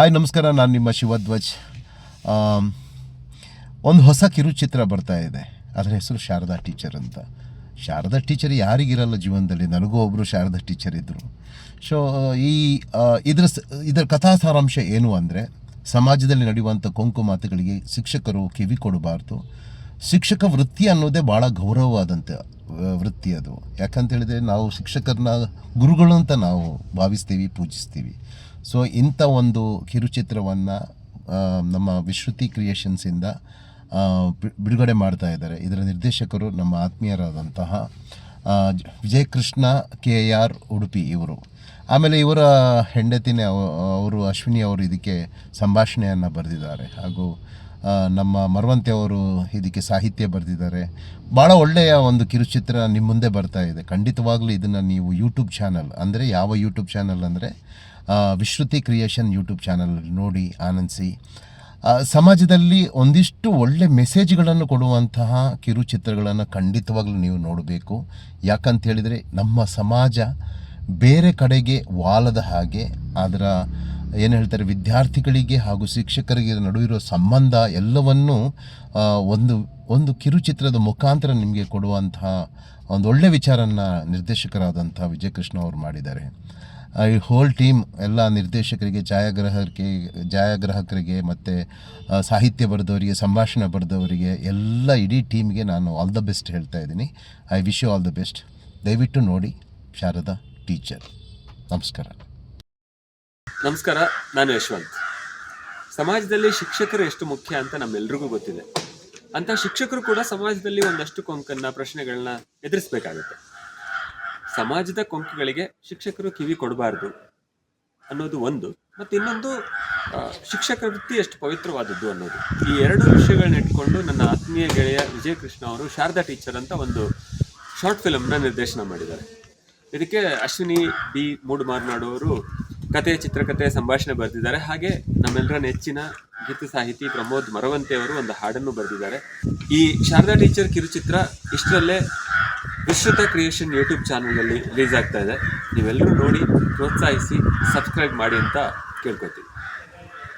Hi, ನಮಸ್ಕಾರ, ನಾನು ನಿಮ್ಮ ಶಿವಧ್ವಜ್. ಒಂದು ಹೊಸ ಕಿರುಚಿತ್ರ ಬರ್ತಾ ಇದೆ. ಅದರ ಹೆಸರು ಶಾರದಾ ಟೀಚರ್ ಅಂತ. ಶಾರದಾ ಟೀಚರ್ ಯಾರಿಗಿರಲ್ಲ ಜೀವನದಲ್ಲಿ? ನನಗೂ ಒಬ್ಬರು ಶಾರದಾ ಟೀಚರ್ ಇದ್ದರು ಸೊ ಈ ಇದರ ಇದರ ಕಥಾ ಸಾರಾಂಶ ಏನು ಅಂದರೆ, ಸಮಾಜದಲ್ಲಿ ನಡೆಯುವಂಥ ಕೊಂಕು ಮಾತುಗಳಿಗೆ ಶಿಕ್ಷಕರು ಕಿವಿ ಕೊಡಬಾರ್ದು ಶಿಕ್ಷಕ ವೃತ್ತಿ ಅನ್ನೋದೇ ಭಾಳ ಗೌರವವಾದಂಥ ವೃತ್ತಿ ಅದು. ಯಾಕಂತ ಹೇಳಿದ್ರೆ ನಾವು ಶಿಕ್ಷಕರನ್ನ ಗುರುಗಳು ಅಂತ ನಾವು ಭಾವಿಸ್ತೀವಿ, ಪೂಜಿಸ್ತೀವಿ. ಸೊ ಇಂಥ ಒಂದು ಕಿರುಚಿತ್ರವನ್ನು ನಮ್ಮ ವಿಶ್ರುತಿ ಕ್ರಿಯೇಷನ್ಸಿಂದ ಬಿಡುಗಡೆ ಮಾಡ್ತಾ ಇದ್ದಾರೆ. ಇದರ ನಿರ್ದೇಶಕರು ನಮ್ಮ ಆತ್ಮೀಯರಾದಂತಹ ವಿಜಯಕೃಷ್ಣ ಕೆ ಆರ್ ಉಡುಪಿ ಇವರು. ಆಮೇಲೆ ಇವರ ಹೆಂಡತಿನೇ ಅವ- ಅವರು ಅಶ್ವಿನಿ ಅವರು ಇದಕ್ಕೆ ಸಂಭಾಷಣೆಯನ್ನು ಬರೆದಿದ್ದಾರೆ. ಹಾಗೂ ನಮ್ಮ ಮರವಂತೆ ಅವರು ಇದಕ್ಕೆ ಸಾಹಿತ್ಯ ಬರೆದಿದ್ದಾರೆ. ಭಾಳ ಒಳ್ಳೆಯ ಒಂದು ಕಿರುಚಿತ್ರ ನಿಮ್ಮ ಮುಂದೆ ಬರ್ತಾ ಇದೆ. ಖಂಡಿತವಾಗಲೂ ಇದನ್ನು ನೀವು ಯೂಟ್ಯೂಬ್ ಚಾನಲ್ ಅಂದರೆ ಯಾವ ಯೂಟ್ಯೂಬ್ ಚಾನಲ್ ಅಂದರೆ ವಿಶ್ರುತಿ ಕ್ರಿಯೇಷನ್ ಯೂಟ್ಯೂಬ್ ಚಾನಲ್ ನೋಡಿ ಆನಂದಿಸಿ. ಸಮಾಜದಲ್ಲಿ ಒಂದಿಷ್ಟು ಒಳ್ಳೆ ಮೆಸೇಜ್ಗಳನ್ನು ಕೊಡುವಂತಹ ಕಿರುಚಿತ್ರಗಳನ್ನು ಖಂಡಿತವಾಗ್ಲೂ ನೀವು ನೋಡಬೇಕು. ಯಾಕಂತ ಹೇಳಿದರೆ ನಮ್ಮ ಸಮಾಜ ಬೇರೆ ಕಡೆಗೆ ವಾಲದ ಹಾಗೆ, ಅದರ ಏನು ಹೇಳ್ತಾರೆ, ವಿದ್ಯಾರ್ಥಿಗಳಿಗೆ ಹಾಗೂ ಶಿಕ್ಷಕರಿಗೆ ನಡುವಿರೋ ಸಂಬಂಧ ಎಲ್ಲವನ್ನೂ ಒಂದು ಒಂದು ಕಿರುಚಿತ್ರದ ಮುಖಾಂತರ ನಿಮಗೆ ಕೊಡುವಂತಹ ಒಂದು ಒಳ್ಳೆ ವಿಚಾರನ ನಿರ್ದೇಶಕರಾದಂಥ ವಿಜಯಕೃಷ್ಣ ಅವರು ಮಾಡಿದ್ದಾರೆ. ಈ ಹೋಲ್ ಟೀಮ್ ಎಲ್ಲ ನಿರ್ದೇಶಕರಿಗೆ, ಛಾಯಾಗ್ರಾಹಕರಿಗೆ ಛಾಯಾಗ್ರಾಹಕರಿಗೆ ಮತ್ತು ಸಾಹಿತ್ಯ ಬರೆದವರಿಗೆ, ಸಂಭಾಷಣೆ ಬರೆದವರಿಗೆ ಎಲ್ಲ ಇಡೀ ಟೀಮ್ಗೆ ನಾನು ಆಲ್ ದ ಬೆಸ್ಟ್ ಹೇಳ್ತಾ ಇದ್ದೀನಿ. I wish you all the best ದಯವಿಟ್ಟು ನೋಡಿ, ಶಾರದಾ ಟೀಚರ್ ನಮಸ್ಕಾರ. ನಮಸ್ಕಾರ, ನಾನು ಯಶವಂತ್. ಸಮಾಜದಲ್ಲಿ ಶಿಕ್ಷಕರು ಎಷ್ಟು ಮುಖ್ಯ ಅಂತ ನಮ್ಮೆಲ್ರಿಗೂ ಗೊತ್ತಿದೆ. ಅಂತ ಶಿಕ್ಷಕರು ಕೂಡ ಸಮಾಜದಲ್ಲಿ ಒಂದಷ್ಟು ಕೊಂಕನ್ನ ಪ್ರಶ್ನೆಗಳನ್ನ ಎದುರಿಸಬೇಕಾಗುತ್ತೆ. ಸಮಾಜದ ಕೊಂಕುಗಳಿಗೆ ಶಿಕ್ಷಕರು ಕಿವಿ ಕೊಡಬಾರ್ದು ಅನ್ನೋದು ಒಂದು. ಮತ್ತು ಇನ್ನೊಂದು ಶಿಕ್ಷಕ ವೃತ್ತಿ ಎಷ್ಟು ಪವಿತ್ರವಾದದ್ದು ಅನ್ನೋದು. ಈ ಎರಡು ವಿಷಯಗಳನ್ನ ಇಟ್ಕೊಂಡು ನನ್ನ ಆತ್ಮೀಯ ಗೆಳೆಯ ವಿಜಯ ಕೃಷ್ಣ ಅವರು ಶಾರದಾ ಟೀಚರ್ ಅಂತ ಒಂದು ಶಾರ್ಟ್ ಫಿಲಮ್ನ ನಿರ್ದೇಶನ ಮಾಡಿದ್ದಾರೆ. ಇದಕ್ಕೆ ಅಶ್ವಿನಿ ಬಿ ಮೂಡುಮಾರ್ನಾಡು ಅವರು ಕತೆ ಚಿತ್ರಕಥೆ ಸಂಭಾಷಣೆ ಬರೆದಿದ್ದಾರೆ. ಹಾಗೆ ನಮ್ಮೆಲ್ಲರ ನೆಚ್ಚಿನ ಗೀತ ಸಾಹಿತಿ ಪ್ರಮೋದ್ ಮರವಂತೆ ಅವರು ಒಂದು ಹಾಡನ್ನು ಬರೆದಿದ್ದಾರೆ. ಈ ಶಾರದಾ ಟೀಚರ್ ಕಿರುಚಿತ್ರ ಇಷ್ಟರಲ್ಲೇ ವಿಶ್ರುತ ಕ್ರಿಯೇಷನ್ ಯೂಟ್ಯೂಬ್ ಚಾನಲಲ್ಲಿ ರಿಲೀಸ್ ಆಗ್ತಾ ಇದೆ. ನೀವೆಲ್ಲರೂ ನೋಡಿ ಪ್ರೋತ್ಸಾಹಿಸಿ ಸಬ್ಸ್ಕ್ರೈಬ್ ಮಾಡಿ ಅಂತ ಕೇಳ್ಕೊತೀನಿ